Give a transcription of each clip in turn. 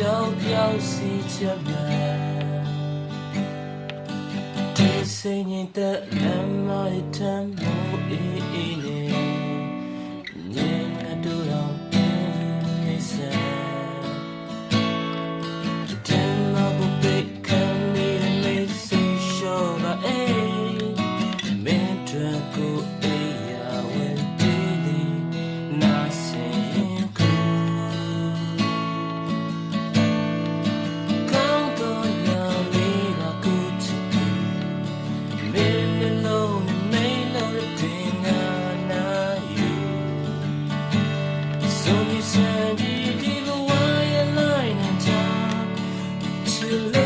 ကြောင်ပြောင်းစီချင်တယ်ဒီစင်ရင်တဲ့လမ်းမထမ်းမို့အေးအေးနေ you live.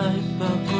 life about